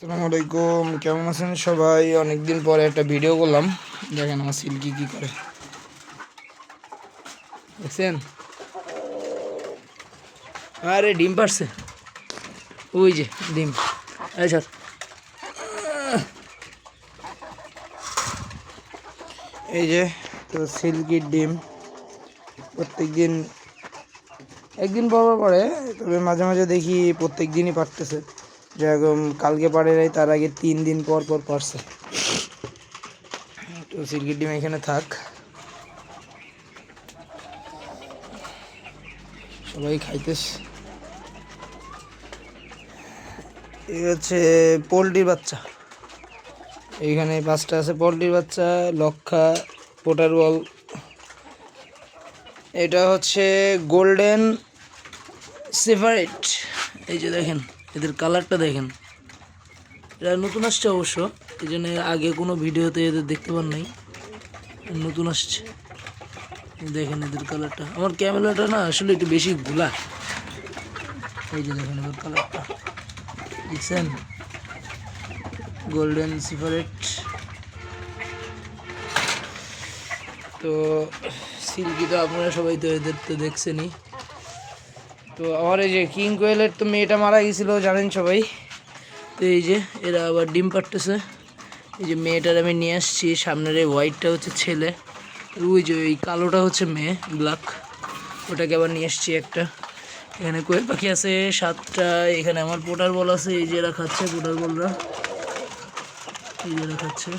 আসসালামু আলাইকুম, কেমন আছেন সবাই? অনেকদিন পরে একটা ভিডিও করলাম। দেখেন আমার সিল্কি কি করে। দেখছেন? আরে, ডিম পারছে ওই যে, ডিম। স্যার। এই যে, তো সিল্কির ডিম? প্রত্যেক দিন একদিন পর পরে তবে মাঝে মাঝে দেখি প্রত্যেক দিনই পারতেছে যেরকম কালকে পারে নাই, তার আগে তিন দিন পর পর পারছে। তো সিল্কির ডিম এখানে থাক। সবাই খাইতেছে। এই হচ্ছে পোলট্রির বাচ্চা। এইখানে পাঁচটা আছে, পোলট্রির বাচ্চা, লক্ষা, পোটার বল এটা হচ্ছে গোল্ডেন সেপারেট এই যে দেখেন। এদের কালারটা দেখেন। এরা নতুন আসছে অবশ্য এই জন্য আগে কোনো ভিডিওতে এদের দেখতে পান নাই। নতুন আসছে। দেখেন এদের কালারটা। আমার ক্যামেরাটা না আসলে একটু বেশি গুলা এই যে দেখেন এদের কালারটা। দেখছেন? গোল্ডেন সিফারেট তো সিল্কি তো আপনারা সবাই তো এদের তো দেখছেনই। তো আমার এই যে কিং কোয়েলের তো মেয়েটা মারা গেছিল, জানেন সবাই? তো এই যে এরা আবার ডিম পাড়তেছে। এই যে মেয়েটার আমি নিয়ে আসছি সামনের এই হোয়াইটটা হচ্ছে ছেলে ওই যে ওই কালোটা হচ্ছে মেয়ে ব্ল্যাক ওটাকে আবার নিয়ে আসছি একটা। এখানে কোয়েল পাখি আছে, সাতটা। এখানে আমার পোটার বল আছে, এই যে এরা খাচ্ছে পোটার বলরা। এই যে এরা খাচ্ছে।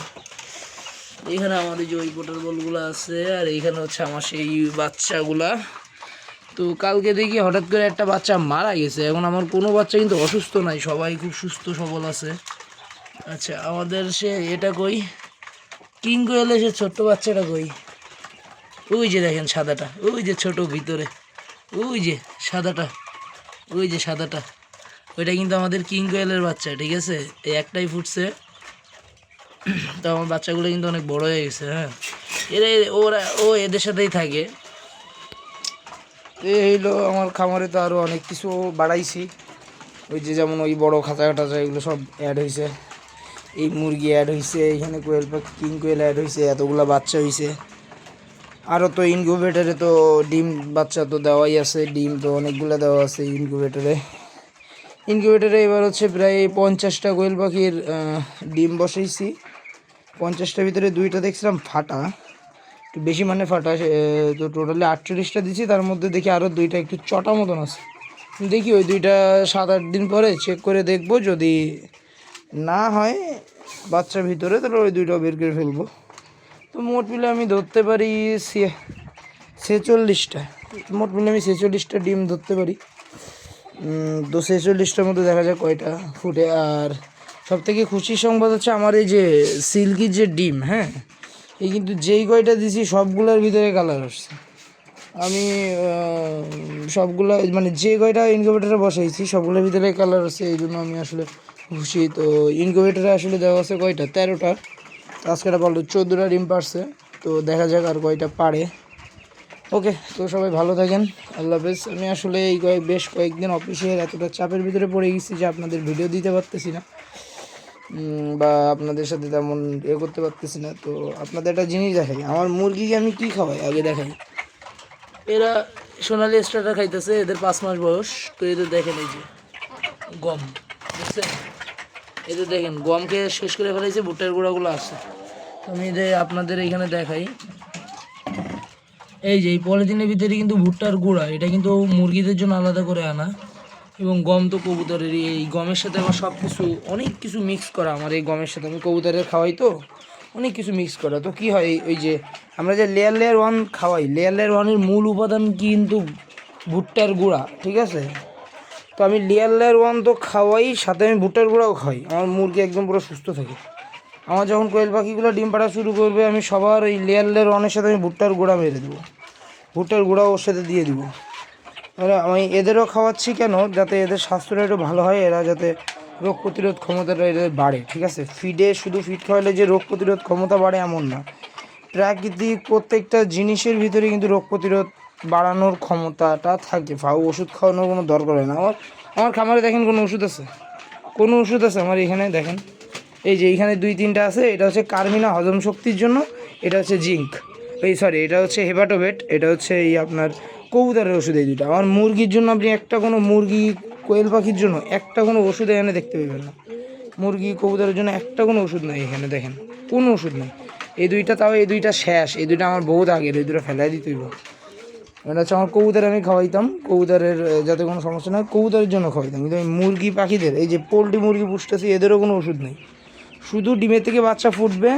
এখানে আমার এই যে ওই পোটার বলগুলো আছে, আর এইখানে হচ্ছে আমার সেই বাচ্চাগুলা। তো কালকে দেখি হঠাৎ করে একটা বাচ্চা মারা গেছে। এখন আমার কোনো বাচ্চা কিন্তু অসুস্থ নাই, সবাই খুব সুস্থ, সবল আছে। আচ্ছা আমাদের সে এটা কই? কিং কোয়েলে সে ছোট্ট বাচ্চাটা কই? ওই যে দেখেন সাদাটা, ওই যে ছোট ভিতরে, ওই যে সাদাটা, ওই যে সাদাটা। ওইটা কিন্তু আমাদের কিং কোয়েলের বাচ্চা, ঠিক আছে? এই একটাই ফুটছে। তো আমার বাচ্চাগুলো কিন্তু অনেক বড় হয়ে গেছে হ্যাঁ। এরা, ওরা, ও এদের সাথেই থাকে। এই হইল আমার খামারে তো আরও অনেক কিছু বাড়াইছি। ওই যে যেমন ওই বড় খাঁচা টাচা এগুলো সব অ্যাড হয়েছে এই মুরগি অ্যাড হয়েছে এখানে কোয়েল পাখি, কিং কোয়েল অ্যাড হয়েছে এতগুলো বাচ্চা হয়েছে আরও তো ইনকিউবেটারে তো ডিম বাচ্চা তো দেওয়াই আছে, ডিম তো অনেকগুলো দেওয়া আছে ইনকিউবেটারে ইনকিউবেটারে এবার হচ্ছে প্রায় পঞ্চাশটা কোয়েল পাখির ডিম বসাইছি। পঞ্চাশটার ভিতরে দুইটা দেখছিলাম ফাটা। বেশি মানে ফাটা তো টোটালি আটচল্লিশটা দিচ্ছি, তার মধ্যে দেখি আরও দুইটা একটু চটা মতন আছে। দেখি ওই দুইটা সাত আট দিন পরে চেক করে দেখব, যদি না হয় বাচ্চার ভিতরে, তাহলে ওই দুইটাও বের করে ফেলব। তো মোট মিলে আমি ধরতে পারি ছেচল্লিশটা। মোট মিলে আমি ছেচল্লিশটা ডিম ধরতে পারি। তো ছেচল্লিশটার মধ্যে দেখা যায় কয়টা ফুটে। আর সব থেকে খুশির সংবাদ হচ্ছে আমার এই যে সিল্কির যে ডিম হ্যাঁ এই কিন্তু যেই কয়টা দিছি, সবগুলোর ভিতরে কালার আসছে। আমি সবগুলো মানে যে কয়টা ইনকিউবেটারে বসাইছি, সবগুলোর ভিতরে কালার আছে, এই জন্য আমি আসলে খুশি। তো ইনকিউবেটারে আসলে দেওয়া আছে কয়টা? তেরোটা। তো আজকে এটা বলল চোদ্দোটা ডিম পারছে, তো দেখা যাক আর কয়টা পারে। ওকে, তো সবাই ভালো থাকেন, আল্লাহ হাফেজ। আমি আসলে এই কয়েক, বেশ কয়েকদিন অফিসের এতটা চাপের ভিতরে পড়ে গেছি যে আপনাদের ভিডিও দিতে পারতেছি না। বা আপনাদের সাথে তেমন এ করতে পারতেছি না। তো আপনাদের একটা জিনিস দেখাই, আমার মুরগিকে আমি কি খাওয়াই আগে দেখাই। এরা সোনালি স্টার্টার খাইতেছে, এদের পাঁচ মাস বয়স, তো এদের দেখেন এই যে গম, বুঝছেন? এদের দেখেন গমকে শেষ করে ফেলাইছে, ভুট্টার গুঁড়াগুলো আছে। তো আমি এদের আপনাদের এখানে দেখাই, এই যে এই পলিথিনের ভিতরে কিন্তু ভুট্টার গুঁড়া, এটা কিন্তু মুরগিদের জন্য আলাদা করে আনা। এবং গম তো কবুতরেরই। এই গমের সাথে আমার সব কিছু অনেক কিছু মিক্স করা আমার এই গমের সাথে। আমি কবুতরের খাওয়াই তো, অনেক কিছু মিক্স করা। তো কি হয় ওই যে আমরা যে লেয়ার লেয়ার ওয়ান খাওয়াই লেয়ার লেয়ার ওয়ানের মূল উপাদান কিন্তু ভুট্টার গুঁড়া, ঠিক আছে? তো আমি লেয়ার লেয়ার ওয়ান তো খাওয়াই, সাথে আমি ভুট্টার গুঁড়াও খাই। আমার মুরগি একদম পুরো সুস্থ থাকে। আমার যখন কোয়েল পাখিগুলো ডিম পাড়া শুরু করবে, আমি সবার ওই লেয়ার লেয়ার ওয়ানের সাথে আমি ভুট্টার গুঁড়া মেরে দেবো। ভুট্টার গুঁড়া ওর সাথে দিয়ে দিব। আমি এদেরও খাওয়াচ্ছি কেন? যাতে এদের স্বাস্থ্যটা একটু ভালো হয়, এরা যাতে রোগ প্রতিরোধ ক্ষমতাটা এদের বাড়ে, ঠিক আছে? ফিডে শুধু ফিড খাওয়ালে যে রোগ প্রতিরোধ ক্ষমতা বাড়ে এমন না। প্রাকৃতিক প্রত্যেকটা জিনিসের ভিতরে কিন্তু রোগ প্রতিরোধ বাড়ানোর ক্ষমতাটা থাকে। ফাউ ওষুধ খাওয়ানোর কোনো দরকার হয় না। আমার আমার খামারে দেখেন কোনো ওষুধ আছে? কোনো ওষুধ আছে আমার এখানে? দেখেন। এই যে এইখানে দুই, তিনটা আছে। এটা হচ্ছে কার্মিনা হজম শক্তির জন্য, এটা হচ্ছে জিঙ্ক এই সরি এটা হচ্ছে হেপাটোভেট, এটা হচ্ছে এই আপনার কবুতরের ওষুধ এই দুটো আমার মুরগির জন্য আপনি একটা কোনো মুরগি, কোয়েল পাখির জন্য একটা কোনো ওষুধ এখানে দেখতে পাবেন না। মুরগি, কবুতরের জন্য একটা কোনো ওষুধ নাই এখানে, দেখেন। কোনো ওষুধ নেই। এই দুইটা তাও এই দুইটা শেষ। এই দুইটা আমার বহুত আগের, এই দুটো ফেলাই দিতে হইব। এটা হচ্ছে আমার কবুতর, আমি খাওয়াইতাম। কবুতরের যাতে কোনো সমস্যা না কবুতরের জন্য খাওয়াইতাম। কিন্তু আমি মুরগি পাখিদের, এই যে পোলট্রি মুরগি পুষতেছি, এদেরও কোনো ওষুধ নেই। শুধু ডিমের থেকে বাচ্চা ফুটবে।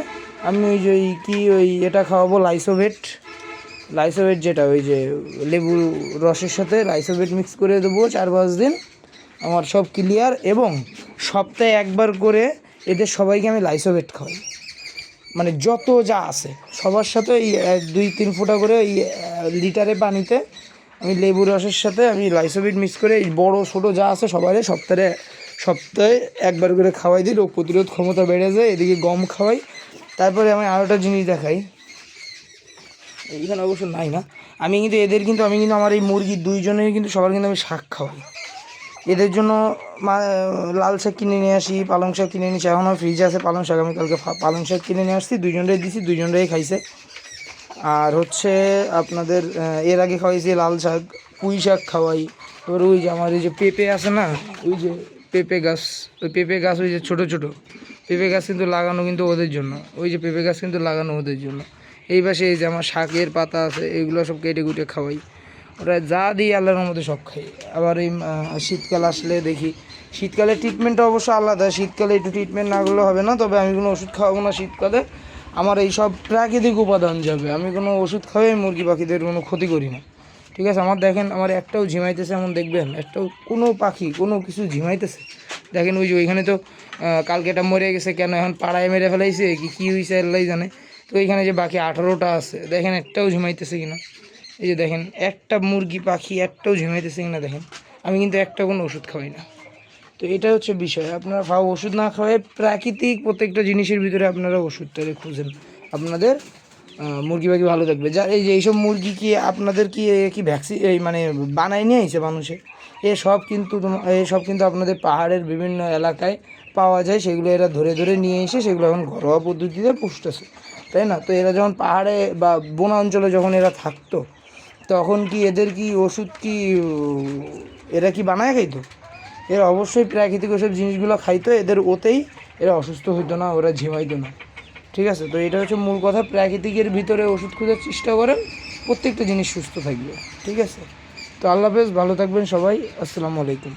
আমি ওই যে কি ওই এটা খাওয়াবো, লাইসোভেট। লাইসোভেট যেটা, ওই যে লেবু রসের সাথে লাইসোভেট মিক্স করে দেবো চার পাঁচ দিন। আমার সব ক্লিয়ার এবং সপ্তাহে একবার করে এদের সবাইকে আমি লাইসোবেট খাওয়াই। মানে যত যা আছে, সবার সাথে এই দুই, তিন ফোঁটা করে এই লিটারে পানিতে আমি লেবু রসের সাথে আমি লাইসোবিট মিক্স করে এই বড়ো, ছোটো যা আছে সবারই সপ্তাহে সপ্তাহে একবার করে খাওয়াই দিই। রোগ প্রতিরোধ ক্ষমতা বেড়ে যায়, এদিকে গম খাওয়াই। তারপরে আমি আরও একটা জিনিস দেখাই। এইখানে অবশ্য নাই না। আমি কিন্তু, এদের কিন্তু, আমি কিন্তু আমার এই মুরগির দুইজনের কিন্তু সবার কিন্তু আমি শাক খাওয়াই। এদের জন্য লাল শাক কিনে নিয়ে আসি, পালং শাক কিনে নিয়েছি এখনও ফ্রিজে আছে পালং শাক। আমি কালকে পালং শাক কিনে নিয়ে আসছি দুইজনটাই দিছি দুইজনটাই খাইছে। আর হচ্ছে আপনাদের এর আগে খাওয়াইছি লাল শাক, পুঁই শাক খাওয়াই। এবার ওই যে আমার এই যে পেঁপে আছে না, ওই যে পেঁপে গাছ, ওই পেঁপে গাছ ওই যে ছোটো ছোটো। পেঁপে গাছ কিন্তু লাগানো কিন্তু ওদের জন্য। ওই যে পেঁপে গাছ কিন্তু লাগানো ওদের জন্য। এই পাশে এই যে আমার শাকের পাতা আছে এগুলো সব কেটে কুটে খাওয়াই। ওরা যা দিই আল্লাহর মধ্যে সব খাই। আবার এই শীতকাল আসলে দেখি শীতকালে ট্রিটমেন্টটা অবশ্য আলাদা। শীতকালে একটু ট্রিটমেন্ট না করলে হবে না তবে আমি কোনো ওষুধ খাওয়াবো না শীতকালে। আমার এই সব প্রাকৃতিক উপাদান যাবে। আমি কোনো ওষুধ খাওয়াই মুরগি পাখিদের কোনো ক্ষতি করি না। ঠিক আছে আমার দেখেন আমার একটাও ঝিমাইতেছে এমন দেখবেন একটাও কোনো পাখি কোনো কিছু ঝিমাইতেছে। দেখেন ওই যে ওইখানে তো আহ, কালকে এটা মরে গেছে কেন এখন পাড়ায় মেরে ফেলাইছে কি কী হয়েছে আল্লাহ জানে। তো এখানে যে বাকি আঠারোটা আছে, দেখেন একটাও ঝিমাইতেছে কিনা। এই যে দেখেন, একটা মুরগি পাখি একটাও ঝিমাইতেছে কিনা দেখেন। আমি কিন্তু একটা কোনো ওষুধ খাওয়াই না। তো এটা হচ্ছে বিষয়। আপনারা ভাও ওষুধ না খাওয়ায় প্রাকৃতিক প্রত্যেকটা জিনিসের ভিতরে আপনারা ওষুধটা খুঁজেন। আপনাদের মুরগি পাখি ভালো থাকবে। যা, এই যে এইসব মুরগি কি আপনাদের কি কি ভ্যাকসিন এই মানে বানায় নিয়ে আইছে মানুষে? এ সব কিন্তু তোমা- এ সব কিন্তু আপনাদের পাহাড়ের বিভিন্ন এলাকায় পাওয়া যায়। সেগুলো এরা ধরে ধরে নিয়ে এসে সেগুলো এখন ঘরোয়া পদ্ধতিতে পুষতেছে। তাই না? তো এরা যখন পাহাড়ে বা বন অঞ্চলে যখন এরা থাকতো, তখন কি এদের কি ওষুধ কি এরা কি বানায় খাইতো? এরা অবশ্যই প্রাকৃতিক ওসব জিনিসগুলো খাইতো, এদের ওতেই এরা অসুস্থ হইতো না, ওরা ঝিমাইতো না। ঠিক আছে? তো এটা হচ্ছে মূল কথা, প্রাকৃতিকের ভিতরে ওষুধ খোঁজার চেষ্টা করেন, প্রত্যেকটা জিনিস সুস্থ থাকবে। ঠিক আছে? তো আল্লাহ হাফেজ, ভালো থাকবেন সবাই, আসসালামু আলাইকুম।